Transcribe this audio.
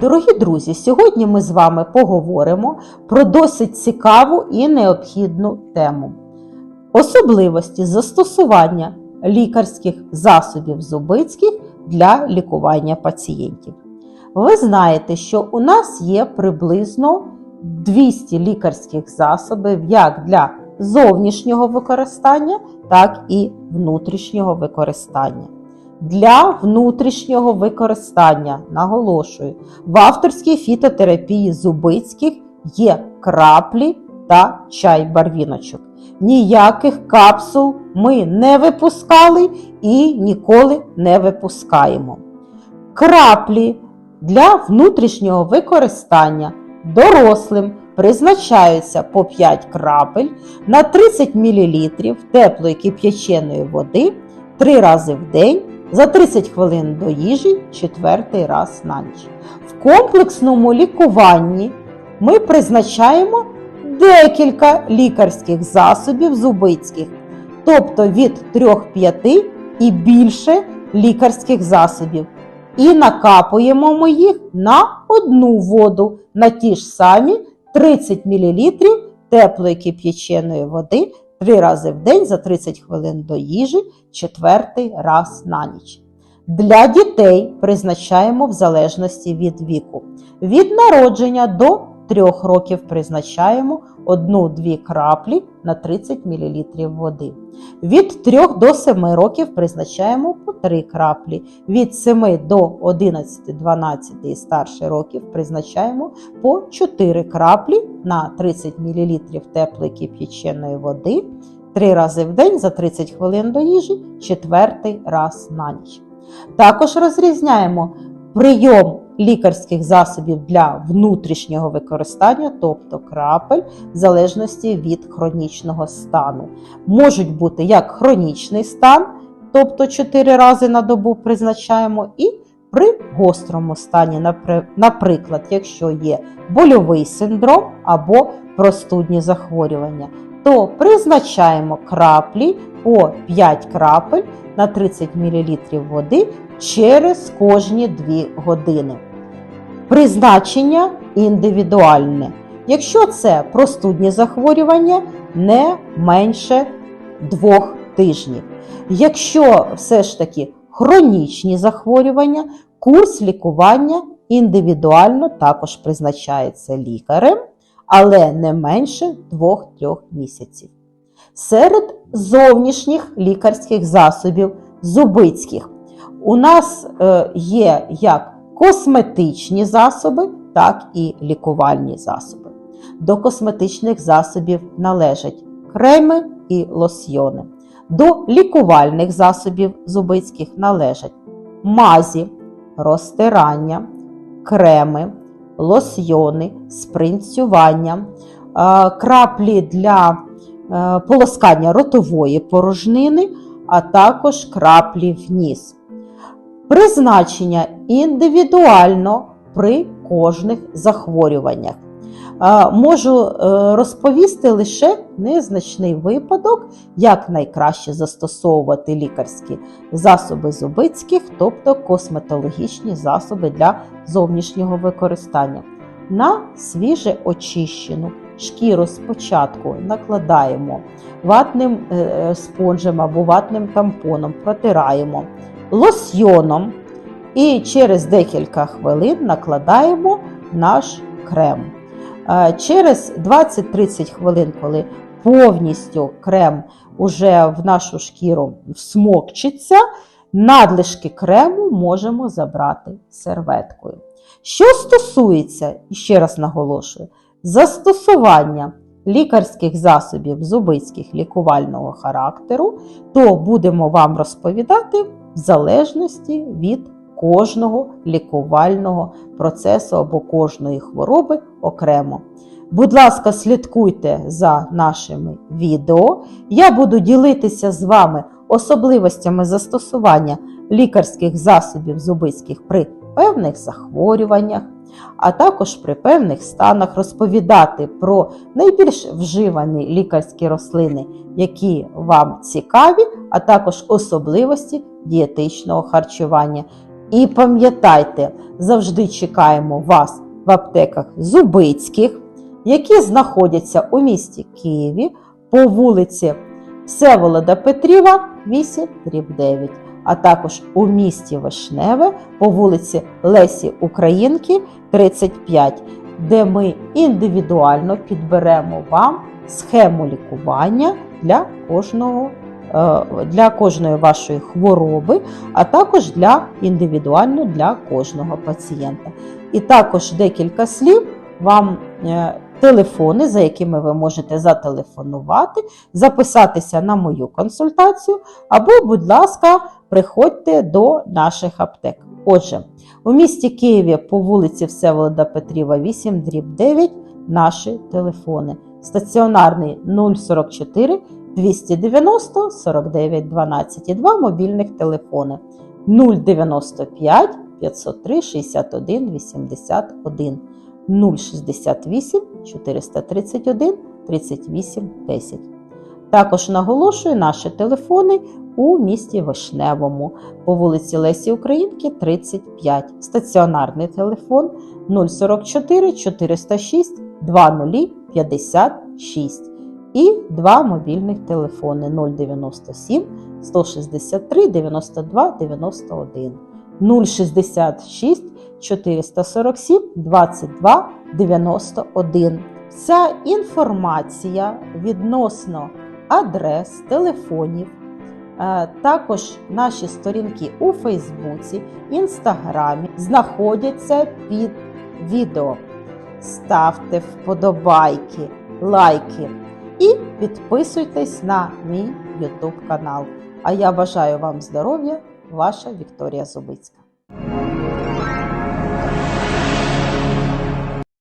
Дорогі друзі, сьогодні ми з вами поговоримо про досить цікаву і необхідну тему. Особливості застосування лікарських засобів зубицьких для лікування пацієнтів. Ви знаєте, що у нас є приблизно 200 лікарських засобів як для зовнішнього використання, так і внутрішнього використання. Для внутрішнього використання, наголошую, в авторській фітотерапії зубицьких є краплі та чай барвіночок. Ніяких капсул ми не випускали і ніколи не випускаємо. Краплі для внутрішнього використання дорослим призначаються по 5 крапель на 30 мл теплої кип'яченої води 3 рази в день за 30 хвилин до їжі четвертий раз на ніч. В комплексному лікуванні ми призначаємо декілька лікарських засобів зубицьких, тобто від 3-5 і більше лікарських засобів. І накапуємо ми їх на одну воду на ті ж самі 30 мл теплої кип'яченої води три рази в день за 30 хвилин до їжі, четвертий раз на ніч. Для дітей призначаємо в залежності від віку. Від народження до 3 років призначаємо 1-2 краплі на 30 мл води. Від 3 до 7 років призначаємо по 3 краплі. Від 7 до 11, 12 і старше років призначаємо по 4 краплі на 30 мл теплої кип'яченої води. Три рази в день за 30 хвилин до їжі, четвертий раз на ніч. Також розрізняємо прийом лікарських засобів для внутрішнього використання, тобто крапель, в залежності від хронічного стану. Можуть бути як хронічний стан, тобто 4 рази на добу призначаємо, і при гострому стані, наприклад, якщо є больовий синдром або простудні захворювання, то призначаємо краплі по 5 крапель на 30 мл води через кожні 2 години. Призначення індивідуальне. Якщо це простудні захворювання, не менше 2 тижнів. Якщо все ж таки хронічні захворювання, курс лікування індивідуально також призначається лікарем, але не менше 2-3 місяців. Серед зовнішніх лікарських засобів зубицьких у нас е, є як косметичні засоби, так і лікувальні засоби. До косметичних засобів належать креми і лосьйони. До лікувальних засобів зубицьких належать мазі, розтирання, креми, лосьйони, спринцювання, краплі для е, полоскання ротової порожнини, а також краплі в ніс. Призначення індивідуально при кожних захворюваннях. Е, можу е, розповісти лише незначний випадок, як найкраще застосовувати лікарські засоби зубицьких, тобто косметологічні засоби для зовнішнього використання. На свіже очищену шкіру спочатку накладаємо ватним е, спонжем або ватним тампоном, протираємо лосьйоном і через декілька хвилин накладаємо наш крем. Е, через 20-30 хвилин, коли повністю крем уже в нашу шкіру всмокчиться, надлишки крему можемо забрати серветкою. Що стосується, ще раз наголошую, застосування лікарських засобів зубицьких лікувального характеру, то будемо вам розповідати в залежності від кожного лікувального процесу або кожної хвороби окремо. Будь ласка, слідкуйте за нашими відео. Я буду ділитися з вами особливостями застосування лікарських засобів зубицьких при певних захворюваннях, а також при певних станах розповідати про найбільш вживані лікарські рослини, які вам цікаві, а також особливості дієтичного харчування. І пам'ятайте, завжди чекаємо вас в аптеках Зубицьких, які знаходяться у місті Києві по вулиці Всеволода Петріва, 8 дріб 9, а також у місті Вишневе по вулиці Лесі Українки, 35, де ми індивідуально підберемо вам схему лікування для кожного. е, Для кожної вашої хвороби, а також для індивідуально для кожного пацієнта. І також декілька слів вам е, телефони, за якими ви можете зателефонувати, записатися на мою консультацію, або, будь ласка, приходьте до наших аптек. Отже, у місті Києві по вулиці Всеволода Петріва, 8, дріб 9, наші телефони. Стаціонарний 044 290 49 12 і два мобільних телефони 095 503 61 81 068 431 38 10. Також наголошую наші телефони у місті Вишневому по вулиці Лесі Українки, 35. Стаціонарний телефон 044 406 2056 і два мобільних телефони 097 163 92 91 066 447 22 91. Вся інформація відносно адрес, телефонів, е, також наші сторінки у Фейсбуці, Інстаграмі знаходяться під відео. Ставте вподобайки, лайки і підписуйтесь на мій YouTube канал. А я бажаю вам здоров'я, ваша Вікторія Зубицька.